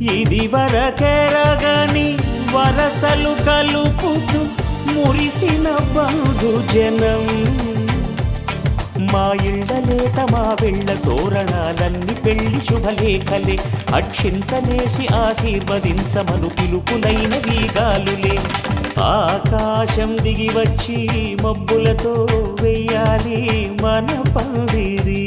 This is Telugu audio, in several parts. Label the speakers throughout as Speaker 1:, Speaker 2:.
Speaker 1: ఇది వరకెరగని వరసలు కలుపుతూ మురిసిన బంధు జనం. మా ఇళ్ళలేత మా వెళ్ళ తోరణాలన్నీ పెళ్ళి శుభలేఖలే. అక్షింతలేసి ఆశీర్వదించమను పిలుపులైన వీగాలులే ఆకాశం దిగి వచ్చి మబ్బులతో వెయ్యాలి మన పందిరి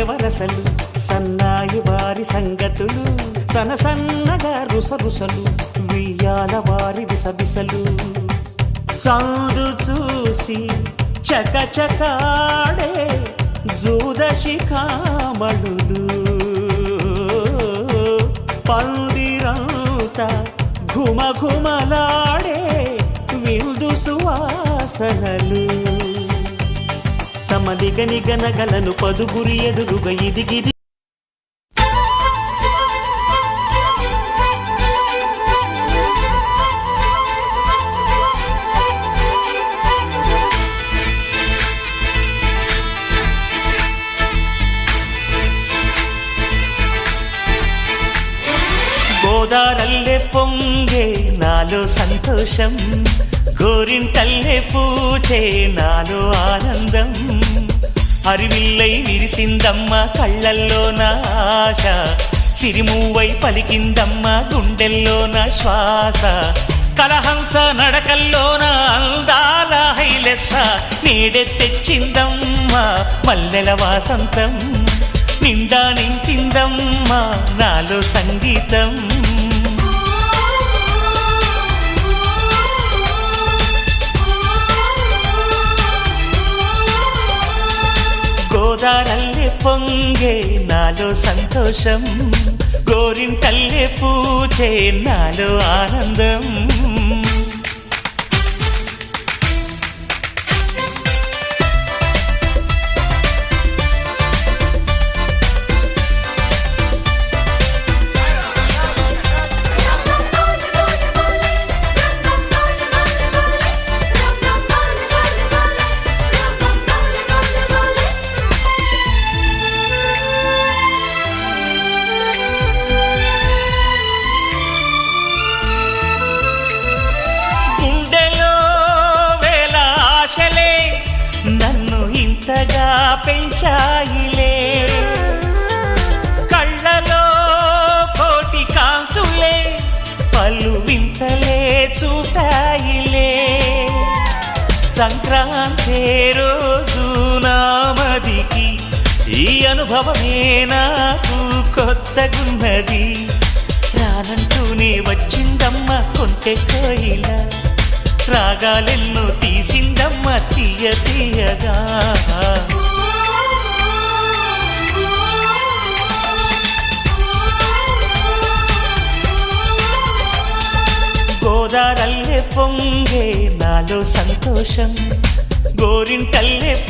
Speaker 1: దేవరసలు సన్నాయి వారి సంగతులు సన సన్నగా రుసరుసలు వియ్యాల వారి విసబిసలు సందు చూసి చకచకాడే జూదశిఖామణులు పందిరంతా ఘుమఘుమలాడే విందు సువాసనలు. తమ నిగ నిగనగలను పదుగురి ఎదురుగా ఇదిగిది. గోదారల్లే పొంగే నాలో సంతోషం. గోరింటల్లే పూచే నాలో ఆనందం. అరివిల్లై విరిసిందమ్మ కళ్ళల్లో నా ఆశ. సిరిమూవై పలికిందమ్మ గుండెల్లో నా శ్వాస. కలహంస నడకల్లోన అందాల హైలెస్స నీడె తెచ్చిందమ్మ మల్లెల వాసంతం. నిండా నింపిందమ్మా నాలో సంగీతం. గోదారల్లే పొంగే నాలో సంతోషం. గోరింటల్లే పూచే నాలో ఆనందం. మరిచాయిలే కళ్ళలో కోటి కాంతులే పలు వింతలే చూటాయిలే సంక్రాంతి రోజు నామదికి ఈ అనుభవమే నాకు కొత్తగున్నది రానంటూనే వచ్చిందమ్మ కొంటె కోయిల రాగాలెన్నో తీసిందమ్మ తీయ తీయగా. గోదారల్లే పొంగే నాలో సంతోషం. గోరింటల్లే